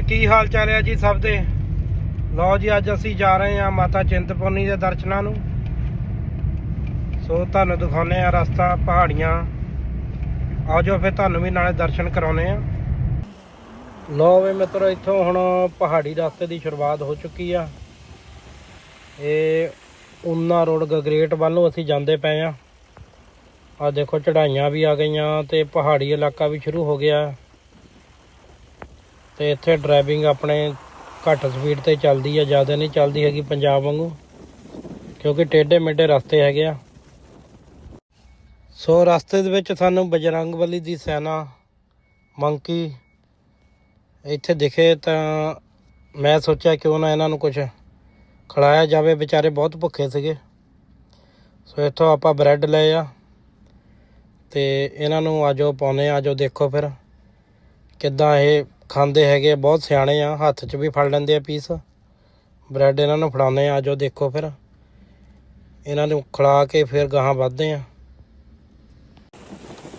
ਕੀ ਹਾਲ ਚਾਲ ਹੈ ਜੀ ਸਭ ਦੇ? ਲਓ ਜੀ, ਅੱਜ ਅਸੀਂ ਜਾ ਰਹੇ ਹਾਂ ਮਾਤਾ ਚਿੰਤਪੁਰਨੀ ਦੇ ਦਰਸ਼ਨਾਂ ਨੂੰ। ਸੋ ਤੁਹਾਨੂੰ ਦਿਖਾਉਨੇ ਆ ਰਸਤਾ, ਪਹਾੜੀਆਂ। ਆਓ ਜੋ, ਫਿਰ ਤੁਹਾਨੂੰ ਵੀ ਨਾਲੇ ਦਰਸ਼ਨ ਕਰਾਉਨੇ ਆ ਲਓ ਵੇ ਮਿੱਤਰੋ, ਇੱਥੋਂ ਹੁਣ ਪਹਾੜੀ ਰਸਤੇ ਦੀ ਸ਼ੁਰੂਆਤ ਹੋ ਚੁੱਕੀ ਆ। ਇਹ ਉਨਾ ਰੋਡ ਗਗਰੇਟ ਵੱਲ ਨੂੰ ਅਸੀਂ ਜਾਂਦੇ ਪਏ ਆ। ਆ ਦੇਖੋ ਚੜਾਈਆਂ ਵੀ ਆ ਗਈਆਂ ਤੇ ਪਹਾੜੀ ਇਲਾਕਾ ਵੀ ਸ਼ੁਰੂ ਹੋ ਗਿਆ। ਤੇ ਇੱਥੇ ਡਰਾਈਵਿੰਗ ਆਪਣੇ ਘੱਟ ਸਪੀਡ ਤੇ ਚੱਲਦੀ ਆ, ਜ਼ਿਆਦਾ ਨਹੀਂ ਚੱਲਦੀ ਹੈਗੀ ਪੰਜਾਬ ਵਾਂਗੂ, ਕਿਉਂਕਿ ਟੇਢੇ ਮੇਢੇ ਰਸਤੇ ਹੈਗੇ ਆ। ਸੋ ਰਸਤੇ ਦੇ ਵਿੱਚ ਸਾਨੂੰ ਬਜਰੰਗਬਲੀ ਦੀ ਸੈਨਾ, ਮੰਕੀ ਇੱਥੇ ਦਿਖੇ ਤਾਂ ਮੈਂ ਸੋਚਿਆ ਕਿਉਂ ਨਾ ਇਹਨਾਂ ਨੂੰ ਕੁਝ ਖਿਲਾਇਆ ਜਾਵੇ, ਵਿਚਾਰੇ ਬਹੁਤ ਭੁੱਖੇ ਸੀਗੇ। ਸੋ ਇੱਥੋਂ ਆਪਾਂ ਬ੍ਰੈਡ ਲਏ ਆ ਤੇ ਇਹਨਾਂ ਨੂੰ ਆਜੋ ਪਾਉਨੇ ਆਜੋ ਦੇਖੋ ਫਿਰ ਕਿੱਦਾਂ ਇਹ ਖਾਂਦੇ ਹੈਗੇ ਆ, ਬਹੁਤ ਸਿਆਣੇ ਆ ਹੱਥ 'ਚ ਵੀ ਫੜ ਲੈਂਦੇ ਆ ਪੀਸ ਬ੍ਰੈਡ ਇਹਨਾਂ ਨੂੰ ਫੜਾਉਨੇ ਆ ਆਜੋ ਦੇਖੋ ਫਿਰ। ਇਹਨਾਂ ਨੂੰ ਖਿਲਾ ਕੇ ਫਿਰ ਗਾਹਾਂ ਵੱਧਦੇ ਆ।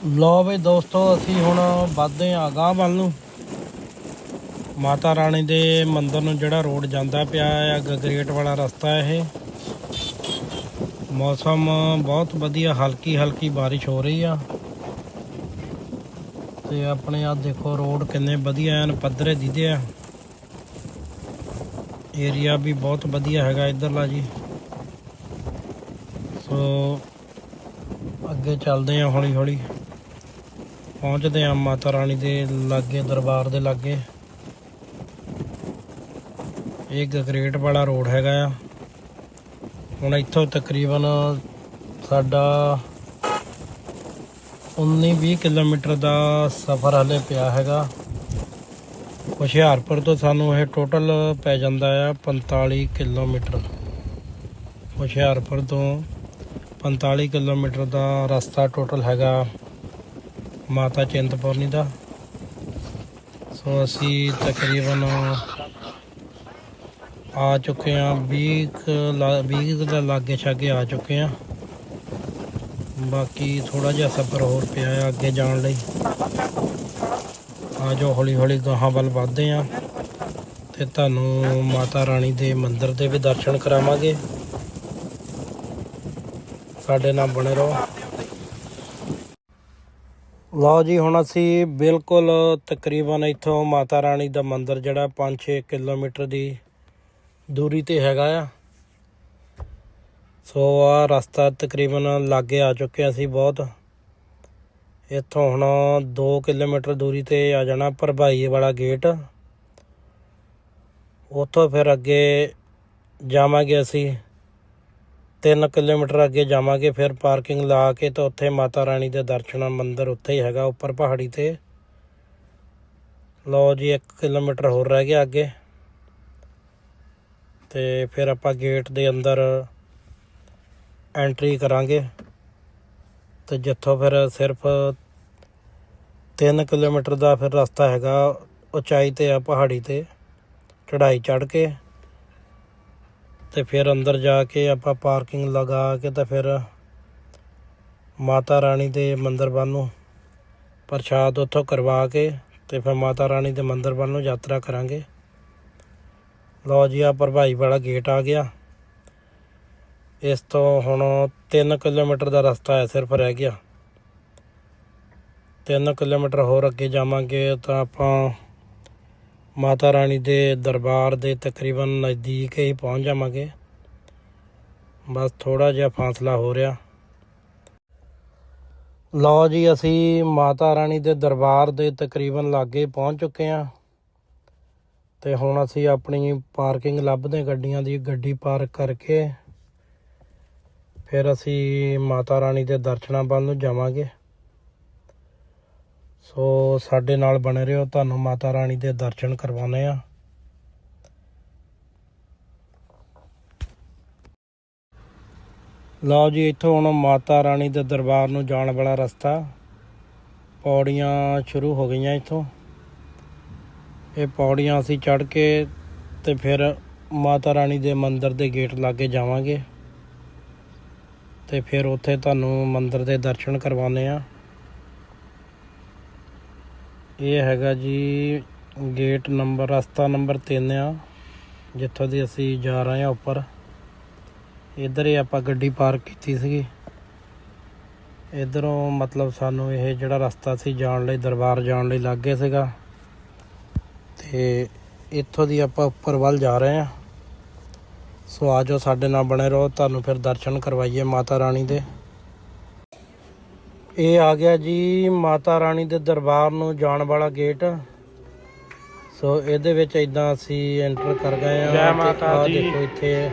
ਲੋ ਵੀ ਦੋਸਤੋ ਅਸੀਂ ਹੁਣ ਵੱਧਦੇ ਆ ਗਾਹ ਵੱਲ ਨੂੰ। ਮਾਤਾ ਰਾਣੀ ਦੇ ਮੰਦਿਰ ਨੂੰ ਜਿਹੜਾ ਰੋਡ ਜਾਂਦਾ ਪਿਆ ਆ ਗਗਰੇਟ ਵਾਲਾ ਰਸਤਾ ਇਹ। ਮੌਸਮ ਬਹੁਤ ਵਧੀਆ ਹਲਕੀ ਹਲਕੀ ਬਾਰਿਸ਼ ਹੋ ਰਹੀ ਆ। ਤੇ ਆਪਣੇ ਆ ਦੇਖੋ ਰੋਡ ਕਿੰਨੇ ਵਧੀਆ ਐਨ ਪੱਧਰੇ ਦਿਖਦੇ ਆ। ਏਰੀਆ ਵੀ ਬਹੁਤ ਵਧੀਆ ਹੈਗਾ ਇਧਰਲਾ ਜੀ। ਸੋ ਅੱਗੇ ਚੱਲਦੇ ਆ ਹੌਲੀ ਹੌਲੀ। ਪਹੁੰਚਦੇ ਆ ਮਾਤਾ ਰਾਣੀ ਦੇ ਲਾਗੇ, ਦਰਬਾਰ ਦੇ ਲਾਗੇ। ਇਹ ਗਗਰੇਟ ਵਾਲਾ ਰੋਡ ਹੈਗਾ ਆ। ਹੁਣ ਇੱਥੋਂ ਤਕਰੀਬਨ ਸਾਡਾ 19-20 ਕਿਲੋਮੀਟਰ ਦਾ ਸਫ਼ਰ ਹਲੇ ਪਿਆ ਹੈਗਾ। ਹੁਸ਼ਿਆਰਪੁਰ ਤੋਂ ਸਾਨੂੰ ਇਹ ਟੋਟਲ ਪੈ ਜਾਂਦਾ ਆ 45 ਕਿਲੋਮੀਟਰ। ਹੁਸ਼ਿਆਰਪੁਰ ਤੋਂ 45 ਕਿਲੋਮੀਟਰ ਦਾ ਰਸਤਾ ਟੋਟਲ ਹੈਗਾ ਮਾਤਾ ਚਿੰਤਪੁਰਨੀ ਦਾ। ਸੋ ਅਸੀਂ ਤਕਰੀਬਨ ਆ ਚੁੱਕੇ ਆ 20 ਕੁ ਲਾ- 20 ਦੇ ਲਾਗੇ ਛਾਗੇ ਆ ਚੁੱਕੇ ਆ ਬਾਕੀ ਥੋੜਾ ਜਿਹਾ ਸਫ਼ਰ ਹੋਰ ਪਿਆ ਆ ਅੱਗੇ ਜਾਣ ਲਈ। ਆ ਜੋ ਹੌਲੀ ਹੌਲੀ ਗਾਹਾਂ ਵੱਲ ਵੱਧਦੇ ਆ ਤੇ ਤੁਹਾਨੂੰ ਮਾਤਾ ਰਾਣੀ ਦੇ ਮੰਦਿਰ ਦੇ ਵੀ ਦਰਸ਼ਨ ਕਰਾਵਾਂਗੇ। ਸਾਡੇ ਨਾਲ ਬਣੇ ਰਹੋ। ਲਓ ਜੀ, ਹੁਣ ਅਸੀਂ ਬਿਲਕੁਲ ਤਕਰੀਬਨ ਇੱਥੋਂ ਮਾਤਾ ਰਾਣੀ ਦਾ ਮੰਦਿਰ ਜਿਹੜਾ 5-6 ਕਿਲੋਮੀਟਰ ਦੀ ਦੂਰੀ ਤੇ ਹੈਗਾ ਆ। ਸੋ ਆ ਰਸਤਾ ਤਕਰੀਬਨ ਲਾਗੇ ਆ ਚੁੱਕੇ ਹਾਂ ਅਸੀਂ ਬਹੁਤ। ਇੱਥੋਂ ਹੁਣ 2 ਕਿਲੋਮੀਟਰ ਦੂਰੀ ਤੇ ਆ ਜਾਣਾ ਭਰਵਾਈ ਵਾਲਾ ਗੇਟ। ਉੱਥੋਂ ਫਿਰ ਅੱਗੇ ਜਾਵਾਂਗੇ ਅਸੀਂ। 3 ਕਿਲੋਮੀਟਰ ਅੱਗੇ ਜਾਵਾਂਗੇ, ਫਿਰ ਪਾਰਕਿੰਗ ਲਾ ਕੇ ਤਾਂ ਉੱਥੇ ਮਾਤਾ ਰਾਣੀ ਦੇ ਦਰਸ਼ਨ ਮੰਦਿਰ ਉੱਥੇ ਹੀ ਹੈਗਾ ਉੱਪਰ ਪਹਾੜੀ ਤੇ। ਲਓ ਜੀ 1 ਕਿਲੋਮੀਟਰ ਹੋਰ ਰਹਿ ਗਿਆ ਅੱਗੇ। ਤੇ ਫਿਰ ਆਪਾਂ ਗੇਟ ਦੇ ਅੰਦਰ ਐਂਟਰੀ ਕਰਾਂਗੇ। ਤੇ ਜਿੱਥੋਂ ਫਿਰ ਸਿਰਫ 3 ਕਿਲੋਮੀਟਰ ਦਾ ਫਿਰ ਰਸਤਾ ਹੈਗਾ ਉਚਾਈ ਤੇ ਆ ਪਹਾੜੀ ਤੇ ਚੜਾਈ ਚੜ ਕੇ। ਤੇ ਫਿਰ ਅੰਦਰ ਜਾ ਕੇ ਆਪਾਂ ਪਾਰਕਿੰਗ ਲਗਾ ਕੇ ਤਾਂ ਫਿਰ ਮਾਤਾ ਰਾਣੀ ਦੇ ਮੰਦਰ ਵੱਲ ਨੂੰ ਪ੍ਰਸ਼ਾਦ ਉੱਥੋਂ ਕਰਵਾ ਕੇ ਤੇ ਫਿਰ ਮਾਤਾ ਰਾਣੀ ਦੇ ਮੰਦਰ ਵੱਲ ਨੂੰ ਯਾਤਰਾ ਕਰਾਂਗੇ। ਲਓ ਜੀ ਆ ਭਰਵਾਈ ਵਾਲਾ ਗੇਟ ਆ ਗਿਆ। ਇਸ ਤੋਂ ਹੁਣ 3 ਕਿਲੋਮੀਟਰ ਦਾ ਰਸਤਾ ਹੈ, ਸਿਰਫ ਰਹਿ ਗਿਆ। 3 ਕਿਲੋਮੀਟਰ ਹੋਰ ਅੱਗੇ ਜਾਵਾਂਗੇ ਤਾਂ ਆਪਾਂ ਮਾਤਾ ਰਾਣੀ ਦੇ ਦਰਬਾਰ ਦੇ ਤਕਰੀਬਨ ਨਜ਼ਦੀਕ ਹੀ ਪਹੁੰਚ ਜਾਵਾਂਗੇ। ਬਸ ਥੋੜਾ ਜਿਹਾ ਫਾਸਲਾ ਹੋ ਰਿਹਾ। ਲਓ ਜੀ, ਅਸੀਂ ਮਾਤਾ ਰਾਣੀ ਦੇ ਦਰਬਾਰ ਦੇ ਤਕਰੀਬਨ ਲਾਗੇ ਪਹੁੰਚ ਚੁੱਕੇ ਹਾਂ। ਤੇ ਹੁਣ ਅਸੀਂ ਆਪਣੀ ਪਾਰਕਿੰਗ ਲੱਭਦੇ ਗੱਡੀਆਂ ਦੀ, ਗੱਡੀ ਪਾਰਕ ਕਰਕੇ। ਫਿਰ ਅਸੀਂ ਮਾਤਾ ਰਾਣੀ ਦੇ ਦਰਸ਼ਨਾਂ ਵੱਲ ਨੂੰ ਜਾਵਾਂਗੇ। ਸੋ ਸਾਡੇ ਨਾਲ ਬਣੇ ਰਹੋ, ਤੁਹਾਨੂੰ ਮਾਤਾ ਰਾਣੀ ਦੇ ਦਰਸ਼ਨ ਕਰਵਾਉਣੇ ਆ ਲਓ ਜੀ, ਇੱਥੋਂ ਹੁਣ ਮਾਤਾ ਰਾਣੀ ਦੇ ਦਰਬਾਰ ਨੂੰ ਜਾਣ ਵਾਲਾ ਰਸਤਾ। ਪੌੜੀਆਂ ਸ਼ੁਰੂ ਹੋ ਗਈਆਂ ਇੱਥੋਂ। ਇਹ ਪੌੜੀਆਂ ਅਸੀਂ ਚੜ੍ਹ ਕੇ ਤੇ ਫਿਰ ਮਾਤਾ ਰਾਣੀ ਦੇ ਮੰਦਿਰ ਦੇ ਗੇਟ ਲਾਗੇ ਜਾਵਾਂਗੇ। ਤੇ ਫਿਰ ਉੱਥੇ ਤੁਹਾਨੂੰ ਮੰਦਿਰ ਦੇ ਦਰਸ਼ਨ ਕਰਵਾਉਣੇ ਆ ਇਹ ਹੈਗਾ ਜੀ ਗੇਟ ਨੰਬਰ, ਰਸਤਾ ਨੰਬਰ 3 ਆ, ਜਿੱਥੋਂ ਦੀ ਅਸੀਂ ਜਾ ਰਹੇ ਹਾਂ ਉੱਪਰ। ਇੱਧਰ ਹੀ ਆਪਾਂ ਗੱਡੀ ਪਾਰਕ ਕੀਤੀ ਸੀਗੀ। ਇਧਰੋਂ ਮਤਲਬ ਸਾਨੂੰ ਇਹ ਜਿਹੜਾ ਰਸਤਾ ਸੀ ਜਾਣ ਲਈ, ਦਰਬਾਰ ਜਾਣ ਲਈ ਲੱਗੇ ਸੀਗਾ। ਤੇ ਇੱਥੋਂ ਦੀ ਆਪਾਂ ਉੱਪਰ ਵੱਲ ਜਾ ਰਹੇ ਹਾਂ। ਸੋ ਆਜੋ ਸਾਡੇ ਨਾਲ ਬਣੇ ਰਹੋ ਤੁਹਾਨੂੰ ਫਿਰ ਦਰਸ਼ਨ ਕਰਵਾਈਏ ਮਾਤਾ ਰਾਣੀ ਦੇ। ਇਹ ਆ ਗਿਆ ਜੀ ਮਾਤਾ ਰਾਣੀ ਦੇ ਦਰਬਾਰ ਨੂੰ ਜਾਣ ਵਾਲਾ ਗੇਟ। ਸੋ ਇਹਦੇ ਵਿੱਚ ਇਦਾਂ ਅਸੀਂ ਐਂਟਰ ਕਰ ਗਏ ਆ ਜੈ ਮਾਤਾ ਦੀ। ਦੇਖੋ ਇੱਥੇ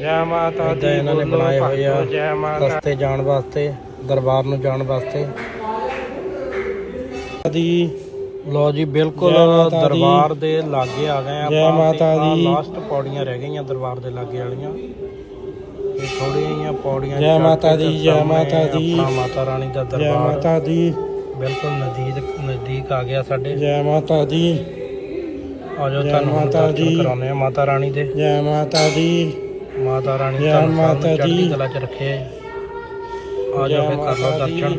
ਜੈ ਮਾਤਾ ਏਦਾਂ ਇਹਨਾਂ ਨੇ ਬਣਾਏ ਹੋਏ ਆ ਜੈ ਮਾਤਾ ਰਸਤੇ ਜਾਣ ਵਾਸਤੇ ਦਰਬਾਰ ਨੂੰ ਜਾਣ ਵਾਸਤੇ। ਦੀ ਲੋ ਜੀ ਬਿਲਕੁਲ ਜੈ ਮਾਤਾ ਦੀ। ਦਰਬਾਰ ਦੇ ਲਾਗੇ ਆ ਗਏ ਜੈ ਮਾਤਾ ਦੀ। ਲਾਸਟ ਪੌੜੀਆਂ ਰਹਿ ਗਈਆਂ ਦਰਬਾਰ ਦੇ ਲਾਗੇ ਵਾਲੀਆਂ ਇਹ ਥੋੜੀਆਂ ਜਿਹੀਆਂ ਪੌੜੀਆਂ ਜੈ ਚੜ੍ਹ ਮਾਤਾ ਤੇ ਦੀ, ਜੈ ਸਾਹਮਣੇ ਮਾਤਾ ਦੀ। ਆਪਣਾ ਮਾਤਾ ਰਾਣੀ ਦਾ ਜੈ ਦਰਬਾਰ ਮਾਤਾ ਦੀ ਬਿਲਕੁਲ ਨਜ਼ਦੀਕ ਨਜ਼ਦੀਕ ਆ ਗਿਆ ਸਾਡੇ ਜੈ ਮਾਤਾ ਦੀ ਆਜੋ ਜੈ ਤੁਹਾਨੂੰ ਹੁਣ ਮਾਤਾ ਦਰਸ਼ਨ ਦੀ। ਕਰਾਉਂਦੇ ਆ ਮਾਤਾ ਰਾਣੀ ਦੇ ਜੈ ਮਾਤਾ ਦੀ ਮਾਤਾ ਰਾਣੀ ਜੈ ਤੁਹਾਨੂੰ ਮਾਤਾ ਮਾਤਾ ਚੜ੍ਹਦੀ। ਕਲਾ ਚ ਰੱਖੇ ਆਜੋ ਜੈ ਫਿਰ ਕਰ ਲਓ ਮਾਤਾ ਦੀ। ਦਰਸ਼ਨ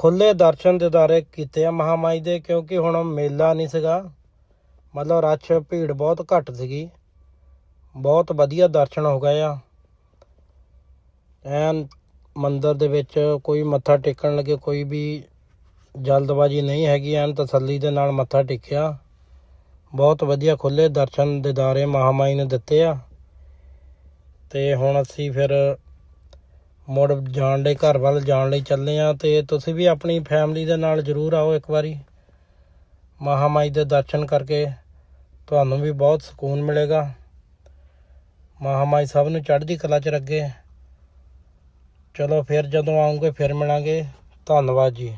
ਖੁੱਲੇ ਦਰਸ਼ਨ ਦਿਦਾਰੇ ਕੀਤੇ ਆ ਮਹਾਮਾਈ ਦੇ, ਕਿਉਂਕਿ ਹੁਣ ਮੇਲਾ ਨਹੀਂ ਸੀਗਾ। ਮਤਲਬ ਰਸ਼, ਭੀੜ ਬਹੁਤ ਘੱਟ ਸੀਗੀ। ਬਹੁਤ ਵਧੀਆ ਦਰਸ਼ਨ ਹੋ ਗਏ ਆ। ਐਨ ਮੰਦਰ ਦੇ ਵਿੱਚ ਕੋਈ ਮੱਥਾ ਟੇਕਣ ਲੱਗੇ, ਕੋਈ ਵੀ ਜਲਦਬਾਜੀ ਨਹੀਂ ਹੈਗੀ, ਐਨ ਤਸੱਲੀ ਦੇ ਨਾਲ ਮੱਥਾ ਟੇਕਿਆ। ਬਹੁਤ ਵਧੀਆ ਖੁੱਲੇ ਦਰਸ਼ਨ ਦਿਦਾਰੇ ਮਹਾਮਾਈ ਨੇ ਦਿੱਤੇ ਆ। ਤੇ ਹੁਣ ਅਸੀਂ ਫਿਰ ਮੁੜ ਜਾਣ ਲਈ, ਘਰ ਵੱਲ ਜਾਣ ਲਈ ਚੱਲੇ ਆ ਤੇ ਤੁਸੀਂ ਵੀ ਆਪਣੀ ਫੈਮਿਲੀ ਦੇ ਨਾਲ ਜ਼ਰੂਰ ਆਓ ਇੱਕ ਵਾਰੀ। ਮਹਾਮਾਈ ਦੇ ਦਰਸ਼ਨ ਕਰਕੇ ਤੁਹਾਨੂੰ ਵੀ ਬਹੁਤ ਸਕੂਨ ਮਿਲੇਗਾ। ਮਹਾਮਾਈ ਸਭ ਨੂੰ ਚੜ੍ਹਦੀ ਕਲਾ 'ਚ ਰੱਖੇ। ਚਲੋ ਫਿਰ ਜਦੋਂ ਆਉਂਗੇ ਫਿਰ ਮਿਲਾਂਗੇ। ਧੰਨਵਾਦ ਜੀ।